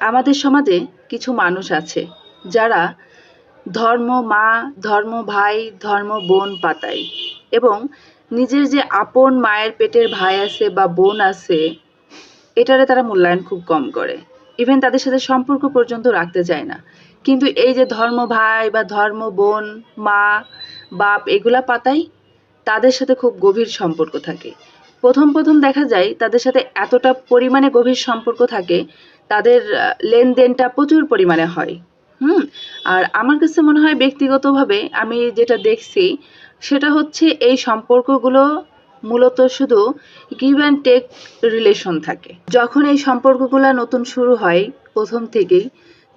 আমাদের সমাজে কিছু মানুষ আছে যারা ধর্ম মা, ধর্ম ভাই, ধর্ম বোন পাতায় এবং নিজের যে আপন মায়ের পেটের ভাই আছে বা বোন আছে, এটারে তারা মূল্যায়ন খুব কম করে। ইভেন তাদের সাথে সম্পর্ক পর্যন্ত রাখতে চায় না। কিন্তু এই যে ধর্ম ভাই বা ধর্ম বোন, মা, বাপ, এগুলা পাতাই তাদের সাথে খুব গভীর সম্পর্ক থাকে। প্রথম প্রথম দেখা যায় তাদের সাথে এতটা পরিমাণে গভীর সম্পর্ক থাকে, তাদের লেনদেনটা প্রচুর পরিমাণে হয়। হুম? আর আমার কাছে মনে হয় ব্যক্তিগতভাবে আমি যেটা দেখছি, সেটা হচ্ছে এই সম্পর্কগুলো মূলত শুধু গিভ অ্যান্ড টেক রিলেশন থাকে। যখন এই সম্পর্কগুলো নতুন শুরু হয় প্রথম থেকেই,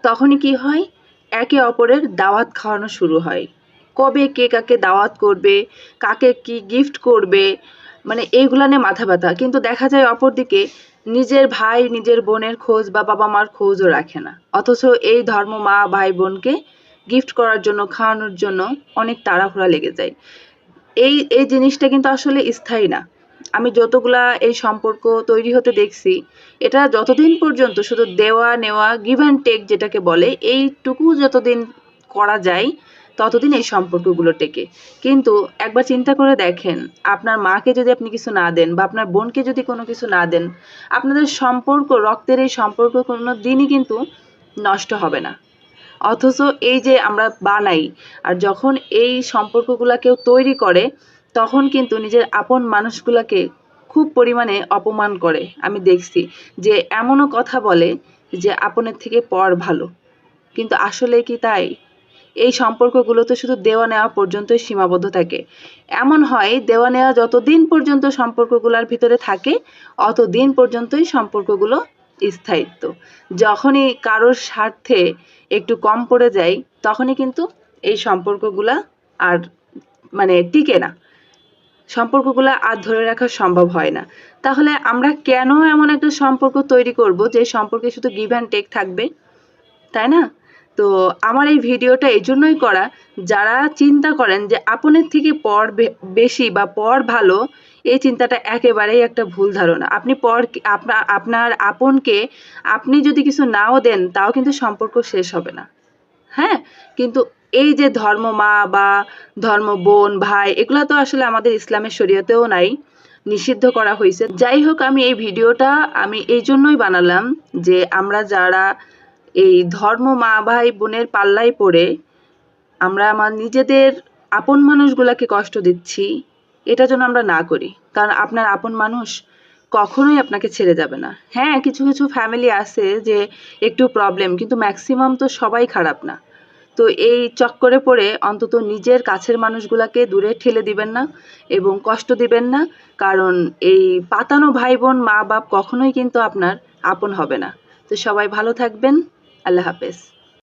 তখনই কি হয়? একে অপরের দাওয়াত খাওয়ানো শুরু হয়। কবে কে কাকে দাওয়াত করবে, কাকে কি গিফট করবে মানে এইগুলা নিয়ে মাথা ব্যথা। কিন্তু দেখা যায় অপরদিকে নিজের ভাই, নিজের বোনের খোঁজ বা বাবা মার খোঁজও রাখে না। অথচ এই ধর্ম মা ভাই বোনকে গিফট করার জন্য, খাওয়ানোর জন্য অনেক তাড়াহুড়া লেগে যায়। এই এই জিনিসটা কিন্তু আসলে স্থায়ী না। আমি যতগুলা এই সম্পর্ক তৈরি হতে দেখছি, এটা যতদিন পর্যন্ত শুধু দেওয়া নেওয়া গিভ অ্যান্ড টেক যেটাকে বলে, এইটুকু যতদিন করা যায় ততদিন এই সম্পর্কগুলো টেকে। কিন্তু একবার চিন্তা করে দেখেন, আপনার মাকে যদি আপনি কিছু না দেন বা আপনার বোনকে যদি কোনো কিছু না দেন, আপনাদের সম্পর্ক, রক্তের এই সম্পর্ক কোনো দিনই কিন্তু নষ্ট হবে না। অথচ এই যে আমরা বানাই আর যখন এই সম্পর্কগুলা কেউ তৈরি করে, তখন কিন্তু নিজের আপন মানুষগুলাকে খুব পরিমাণে অপমান করে। আমি দেখছি যে এমনও কথা বলে যে, আপনের থেকে পর ভালো। কিন্তু আসলে কি তাই? এই সম্পর্কগুলো তো শুধু দেওয়া নেওয়া পর্যন্তই সীমাবদ্ধ থাকে। এমন হয়, দেওয়া নেওয়া যতদিন পর্যন্ত সম্পর্কগুলোর ভিতরে থাকে, অতদিন পর্যন্তই সম্পর্কগুলো স্থায়িত্ব। যখনই কারোর স্বার্থে একটু কম পড়ে যায়, তখনই কিন্তু এই সম্পর্কগুলা আর মানে টিকে না। সম্পর্কগুলো আর ধরে রাখা সম্ভব হয় না। তাহলে আমরা কেন এমন একটা সম্পর্ক তৈরি করব যে সম্পর্কে শুধু গিভ অ্যান্ড টেক থাকবে? তাই না? তো আমার এই ভিডিওটা এই জন্যই করা। যারা চিন্তা করেন যে আপনের থেকে পর বেশি বা পর ভালো, এই চিন্তাটা একেবারেই একটা ভুল ধারণা। আপনি পর আপনার আপনার আপনকে আপনি যদি কিছু নাও দেন, তাও কিন্তু সম্পর্ক শেষ হবে না। হ্যাঁ? কিন্তু এই যে ধর্ম মা বা ধর্ম বোন, ভাই, এগুলো তো আসলে আমাদের ইসলামের শরীয়তেও নাই, নিষিদ্ধ করা হয়েছে যাই হোক, আমি এই ভিডিওটা আমি এই জন্যই বানালাম যে আমরা যারা এই ধর্ম মা, ভাই, বোনের পাল্লায় পড়ে আমরা আমার নিজেদের আপন মানুষগুলাকে কষ্ট দিচ্ছি, এটা যেন আমরা না করি। কারণ আপনার আপন মানুষ কখনোই আপনাকে ছেড়ে যাবে না। হ্যাঁ কিছু কিছু ফ্যামিলি আছে যে একটু প্রবলেম কিন্তু ম্যাক্সিমাম তো সবাই খারাপ না। তো এই চক্করে পড়ে অন্তত নিজের কাছের মানুষগুলাকে দূরে ঠেলে দিবেন না এবং কষ্ট দিবেন না, কারণ এই পাতানো ভাই, বোন, মা, বাপ কখনোই কিন্তু আপনার আপন হবে না। তো সবাই ভালো থাকবেন। আল্লাহ হাফেজ।